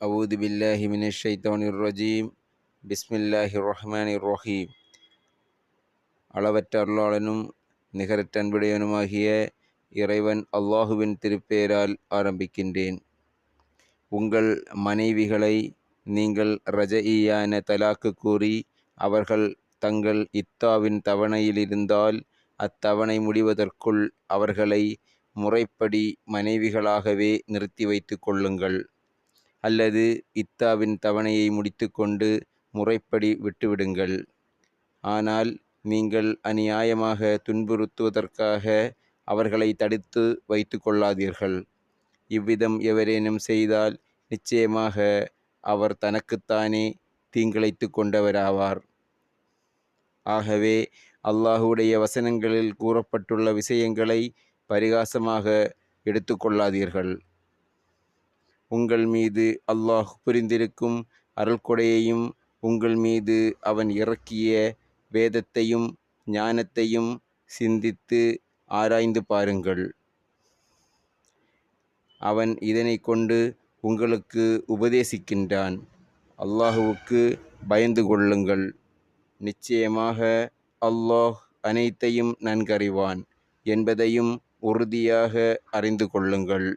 أعوذ بالله من الشيطان الرجيم بسم الله الرحمن الرحيم அளவற்ற அருளாளனும் நிகரற்ற அன்புடையவனுமாகிய இறைவன் அல்லாஹுவின் திருப்பெயரால் ஆரம்பிக்கின்றேன் உங்கள் மனைவிகளை நீங்கள் ரஜஈயான தலாக்கு கூறி அவர்கள் தங்கள் இத்தாவின் தவணையில் இருந்தால் அத்தவணை முடிவதற்குள் அவர்களை முறைப்படி மனைவிகளாகவே நிறுத்தி வைத்து கொள்ளுங்கள் அல்லது இத்தாவின் தவணையை முடித்துக்கொண்டு முறைப்படி விட்டுவிடுங்கள். ஆனால் நீங்கள் அநியாயமாக துன்புறுத்துவதற்காக அவர்களை தடுத்து வைத்து கொள்ளாதீர்கள். இவ்விதம் எவரேனும் செய்தால் நிச்சயமாக அவர் தனக்குத்தானே தீங்கிழைத்து கொண்டவராவார். ஆகவே அல்லாஹுடைய வசனங்களில் கூறப்பட்டுள்ள விஷயங்களை பரிகாசமாக எடுத்துக்கொள்ளாதீர்கள் உங்கள் மீது அல்லாஹ் புரிந்திருக்கும் அருள்கொடையையும் உங்கள் மீது அவன் இறக்கிய வேதத்தையும் ஞானத்தையும் சிந்தித்து ஆராய்ந்து பாருங்கள். அவன் இதனை கொண்டு உங்களுக்கு உபதேசிக்கின்றான். அல்லாஹுவுக்கு பயந்து கொள்ளுங்கள். நிச்சயமாக அல்லாஹ் அனைத்தையும் நன்கறிவான் என்பதையும் உறுதியாக அறிந்து கொள்ளுங்கள்.